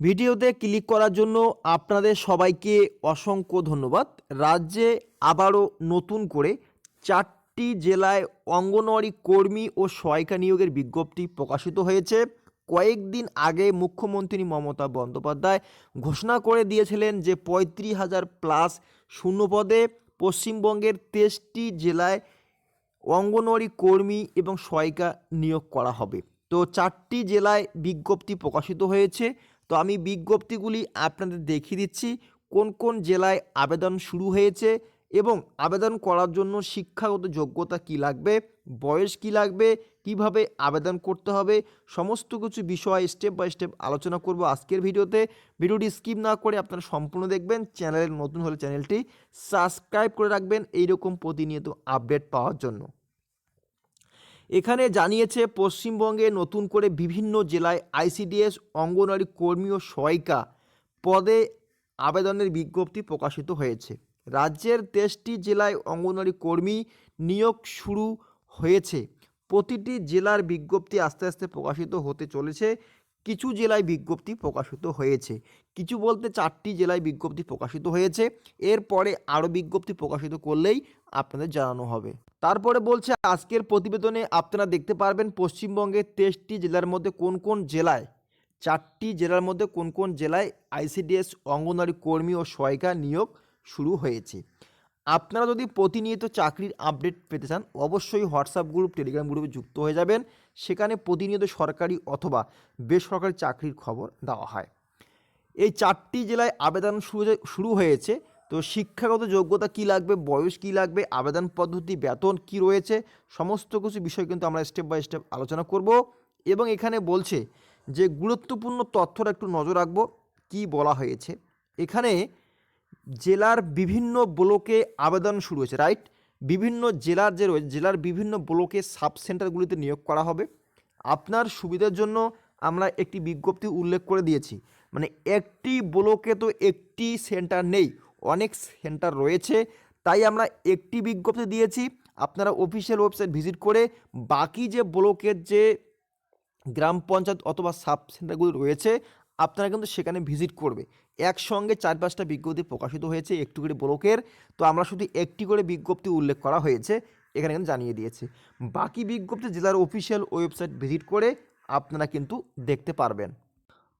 ভিডিওতে ক্লিক করার জন্য আপনাদের সবাইকে অসংখ্য ধন্যবাদ। রাজ্যে আবারও নতুন করে চারটি জেলায় অঙ্গনওয়াড়ি কর্মী ও সহায়িকা নিয়োগের বিজ্ঞপ্তি প্রকাশিত হয়েছে। কয়েকদিন আগে মুখ্যমন্ত্রী মমতা বন্দ্যোপাধ্যায় ঘোষণা করে দিয়েছিলেন যে পঁয়ত্রিশ হাজার প্লাস শূন্যপদে পশ্চিমবঙ্গের তেইশটি জেলায় অঙ্গনওয়াড়ি কর্মী এবং সহায়িকা নিয়োগ করা হবে। তো চারটি জেলায় বিজ্ঞপ্তি প্রকাশিত হয়েছে। তো আমি বিজ্ঞপ্তিগুলি আপনাদের দেখিয়ে দিচ্ছি, কোন কোন জেলায় আবেদন শুরু হয়েছে এবং আবেদন করার জন্য শিক্ষাগত যোগ্যতা কি লাগবে, বয়স কি লাগবে, কীভাবে আবেদন করতে হবে, সমস্ত কিছু বিষয় স্টেপ বাই স্টেপ আলোচনা করব আজকের ভিডিওতে। ভিডিওটি স্কিপ না করে আপনারা সম্পূর্ণ দেখবেন চ্যানেলের নতুন হলে চ্যানেলটি সাবস্ক্রাইব করে রাখবেন, এইরকম প্রতিনিয়ত আপডেট পাওয়ার জন্য। এখানে জানিয়েছে পশ্চিমবঙ্গে নতুন করে বিভিন্ন জেলায় আইসিডিএস, অঙ্গনওয়াড়ি কর্মী ও সহায়িকা পদে আবেদনের বিজ্ঞপ্তি প্রকাশিত হয়েছে। রাজ্যের তেইশটি জেলায় অঙ্গনওয়াড়ি কর্মী নিয়োগ শুরু হয়েছে। প্রতিটি জেলার বিজ্ঞপ্তি আস্তে আস্তে প্রকাশিত হতে চলেছে। কিছু জেলায় বিজ্ঞপ্তি প্রকাশিত হয়েছে। কিছু বলতে চারটি জেলায় বিজ্ঞপ্তি প্রকাশিত হয়েছে। এরপরে আরও বিজ্ঞপ্তি প্রকাশিত করলেই আপনাদের জানানো হবে। তারপরে বলছে, আজকের প্রতিবেদনে আপনারা দেখতে পারবেন পশ্চিমবঙ্গের তেইশটি জেলার মধ্যে কোন কোন জেলায়, চারটি জেলার মধ্যে কোন কোন জেলায় আইসিডিএস, অঙ্গনওয়াড়ি কর্মী ও সহায়িকা নিয়োগ শুরু হয়েছে। আপনারা যদি প্রতিনিয়ত চাকরির আপডেট পেতে চান, অবশ্যই হোয়াটসঅ্যাপ গ্রুপ, টেলিগ্রাম গ্রুপে যুক্ত হয়ে যাবেন। সেখানে প্রতিনিয়ত সরকারি অথবা বেসরকারি চাকরির খবর দেওয়া হয়। এই চারটি জেলায় আবেদন শুরু শুরু হয়েছে। তো শিক্ষাগত যোগ্যতা কি লাগবে, বয়স কি লাগবে, আবেদন পদ্ধতি, বেতন কি রয়েছে, সমস্ত কিছু বিষয় কিন্তু আমরা স্টেপ বাই স্টেপ আলোচনা করব। এবং এখানে বলছে যে গুরুত্বপূর্ণ তথ্যটা একটু নজর রাখব, কি বলা হয়েছে। এখানে জেলার বিভিন্ন ব্লকে আবেদন শুরু হয়েছে রাইট বিভিন্ন জেলার যে রয়েছে, জেলার বিভিন্ন ব্লকে সাব সেন্টারগুলিতে নিয়োগ করা হবে। আপনার সুবিধার জন্য আমরা একটি বিজ্ঞপ্তি উল্লেখ করে দিয়েছি। মানে একটি ব্লকে তো একটি সেন্টার নেই অনেক সেন্টার রয়েছে, তাই আমরা একটি বিজ্ঞপ্তি দিয়েছি। আপনারা অফিসিয়াল ওয়েবসাইট ভিজিট করে বাকি যে ব্লকের যে গ্রাম পঞ্চায়েত অথবা সাব সেন্টারগুলো রয়েছে, আপনারা কিন্তু সেখানে ভিজিট করবে। একসঙ্গে চার পাঁচটা বিজ্ঞপ্তি প্রকাশিত হয়েছে একটু করে ব্লকের, তো আমরা শুধু একটি করে বিজ্ঞপ্তি উল্লেখ করা হয়েছে, এখানে কিন্তু জানিয়ে দিয়েছি। বাকি বিজ্ঞপ্তি জেলার অফিসিয়াল ওয়েবসাইট ভিজিট করে আপনারা কিন্তু দেখতে পারবেন।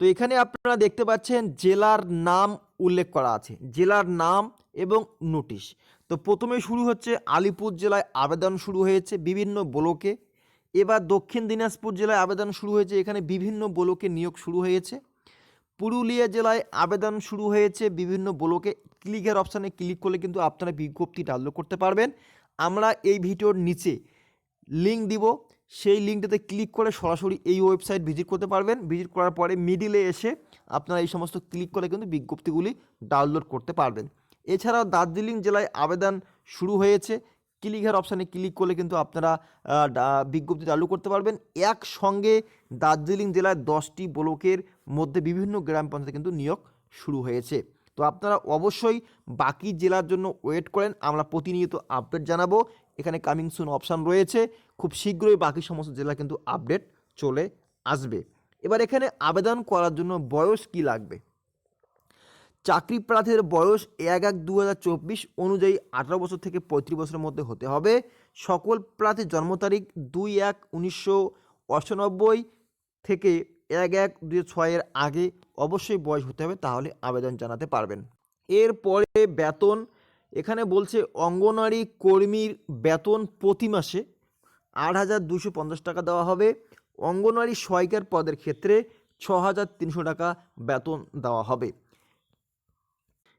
তো এখানে আপনারা দেখতে পাচ্ছেন জেলার নাম উল্লেখ করা আছে। জেলার নাম এবং নোটিশ। তো প্রথমে শুরু হচ্ছে আলিপুর জেলায় আবেদন শুরু হয়েছে বিভিন্ন ব্লকে। এবার দক্ষিণ দিনাজপুর জেলায় আবেদন শুরু হয়েছে, এখানে বিভিন্ন ব্লকে নিয়োগ শুরু হয়েছে। পুরুলিয়া জেলায় আবেদন শুরু হয়েছে বিভিন্ন ব্লকে। ক্লিকের অপশানে ক্লিক করলে কিন্তু আপনারা বিজ্ঞপ্তি ডাউনলোড করতে পারবেন। আমরা এই ভিডিওর নিচে লিঙ্ক দিব। সেই লিঙ্কটাতে ক্লিক করে সরাসরি এই ওয়েবসাইট ভিজিট করতে পারবেন। ভিজিট করার পরে মিডিলে এসে আপনারা এই সমস্ত ক্লিক করে কিন্তু বিজ্ঞপ্তিগুলি ডাউনলোড করতে পারবেন। এছাড়াও দার্জিলিং জেলায় আবেদন শুরু হয়েছে। ক্লিকের অপশানে ক্লিক করলে কিন্তু আপনারা বিজ্ঞপ্তি চালু করতে পারবেন। একসঙ্গে দার্জিলিং জেলার দশটি ব্লকের মধ্যে বিভিন্ন গ্রাম পঞ্চায়েতে কিন্তু নিয়োগ শুরু হয়েছে। তো আপনারা অবশ্যই বাকি জেলার জন্য ওয়েট করেন, আমরা প্রতিনিয়ত আপডেট জানাব। এখানে কামিং সুন অপশান রয়েছে, খুব শীঘ্রই বাকি সমস্ত জেলা কিন্তু আপডেট চলে আসবে। এবার এখানে আবেদন করার জন্য বয়স কি লাগবে? চাকরি প্রার্থীদের বয়স এক এক দু অনুযায়ী আঠারো বছর থেকে পঁয়ত্রিশ বছরের মধ্যে হতে হবে। সকল প্রার্থীর জন্ম তারিখ দুই এক উনিশশো থেকে এক এক দুই ছয়ের আগে অবশ্যই বয়স হতে হবে, তাহলে আবেদন জানাতে পারবেন। এরপরে বেতন, এখানে বলছে অঙ্গনওয়াড়ি কর্মীর বেতন প্রতি মাসে আট হাজার দুশো পঞ্চাশ টাকা দেওয়া হবে। অঙ্গনওয়াড়ি সহায়িকার পদের ক্ষেত্রে ছ হাজার তিনশো টাকা বেতন দেওয়া হবে।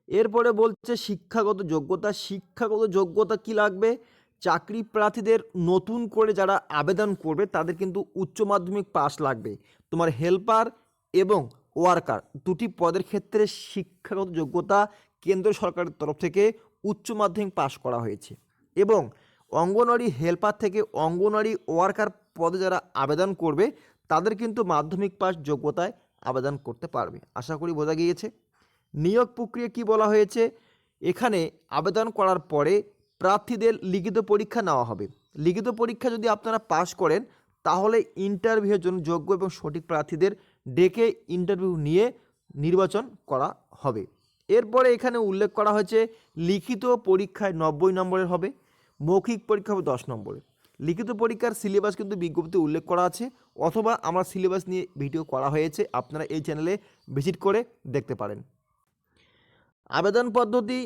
এরপরে বলছে শিক্ষাগত যোগ্যতা শিক্ষাগত যোগ্যতা কি লাগবে? চাকরি প্রার্থীদের নতুন করে যারা আবেদন করবে, তাদের কিন্তু উচ্চ মাধ্যমিক পাস লাগবে। তোমার হেল্পার এবং ওয়ার্কার। দুটি পদের ক্ষেত্রে শিক্ষাগত যোগ্যতা কেন্দ্র সরকারের তরফ থেকে উচ্চ মাধ্যমিক পাশ করা হয়েছে এবং অঙ্গনওয়াড়ি হেল্পার থেকে অঙ্গনওয়াড়ি ওয়ার্কার পদে যারা আবেদন করবে, তাদের কিন্তু মাধ্যমিক পাস যোগ্যতায় আবেদন করতে পারবে। আশা করি বোঝা গিয়েছে। নিয়োগ প্রক্রিয়া কি বলা হয়েছে? এখানে আবেদন করার পরে প্রার্থীদের লিখিত পরীক্ষা নেওয়া হবে। লিখিত পরীক্ষা যদি আপনারা পাশ করেন, তাহলে ইন্টারভিউয়ের জন্য যোগ্য এবং সঠিক প্রার্থীদের ডেকে ইন্টারভিউ নিয়ে নির্বাচন করা হবে। এরপরে এখানে উল্লেখ করা হয়েছে, লিখিত পরীক্ষায় নব্বই নম্বরের হবে, মৌখিক পরীক্ষা হবে দশ নম্বরের লিখিত পরীক্ষার সিলেবাস কিন্তু বিজ্ঞপ্তিতে উল্লেখ করা আছে, অথবা আমার সিলেবাস নিয়ে ভিডিও করা হয়েছে, আপনারা এই চ্যানেলে ভিজিট করে দেখতে পারেন। আবেদন পদ্ধতি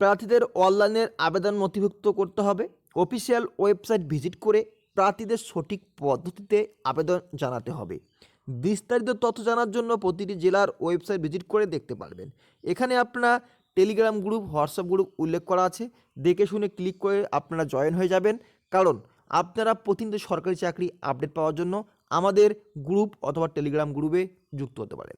প্রার্থীদের অনলাইনের আবেদন নথিভুক্ত করতে হবে অফিসিয়াল ওয়েবসাইট ভিজিট করে প্রার্থীদের সঠিক পদ্ধতিতে আবেদন জানাতে হবে। বিস্তারিত তথ্য জানার জন্য প্রতিটি জেলার ওয়েবসাইট ভিজিট করে দেখতে পারবেন। এখানে আপনার টেলিগ্রাম গ্রুপ, হোয়াটসঅ্যাপ গ্রুপ উল্লেখ করা আছে। দেখে শুনে ক্লিক করে আপনারা জয়েন হয়ে যাবেন। কারণ আপনারা প্রতিনিয়ত সরকারি চাকরি আপডেট পাওয়ার জন্য আমাদের গ্রুপ অথবা টেলিগ্রাম গ্রুপে যুক্ত হতে পারেন।